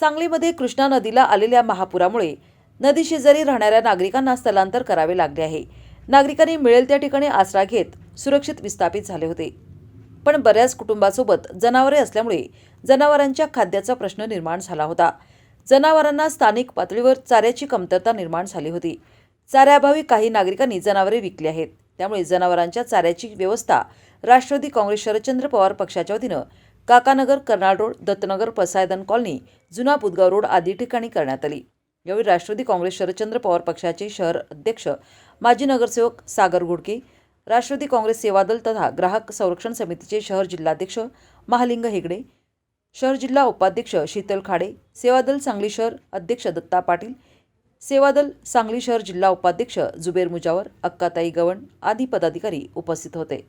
सांगलीमध्ये कृष्णा नदीला आलेल्या महापुरामुळे नदीशेजारी राहणाऱ्या नागरिकांना स्थलांतर करावे लागले आहे. नागरिकांनी मिळेल त्या ठिकाणी आसरा घेत सुरक्षित विस्थापित झाले होते. पण बऱ्याच कुटुंबासोबत जनावरे असल्यामुळे जनावरांच्या खाद्याचा प्रश्न निर्माण झाला होता. जनावरांना स्थानिक पातळीवर चाऱ्याची कमतरता निर्माण झाली होती. चाऱ्याअभावी काही नागरिकांनी जनावरे विकली आहेत. त्यामुळे जनावरांच्या चाऱ्याची व्यवस्था राष्ट्रवादी काँग्रेस शरदचंद्र पवार पक्षाच्या वतीनं काकानगर कर्नाड रोड दत्तनगर पसायदन कॉलनी जुना बुदगाव रोड आदी ठिकाणी करण्यात आली. यावेळी राष्ट्रवादी काँग्रेस शरदचंद्र पवार पक्षाचे शहर अध्यक्ष माजी नगरसेवक सागर गुडके राष्ट्रवादी काँग्रेस सेवादल तथा ग्राहक संरक्षण समितीचे शहर जिल्हाध्यक्ष महालिंग हेगडे शहर जिल्हा उपाध्यक्ष शीतल खाडे सेवादल सांगली शहर अध्यक्ष दत्ता पाटील सेवादल सांगली शहर जिल्हा उपाध्यक्ष जुबेर मुजावर अक्काताई गवण आदी पदाधिकारी उपस्थित होते.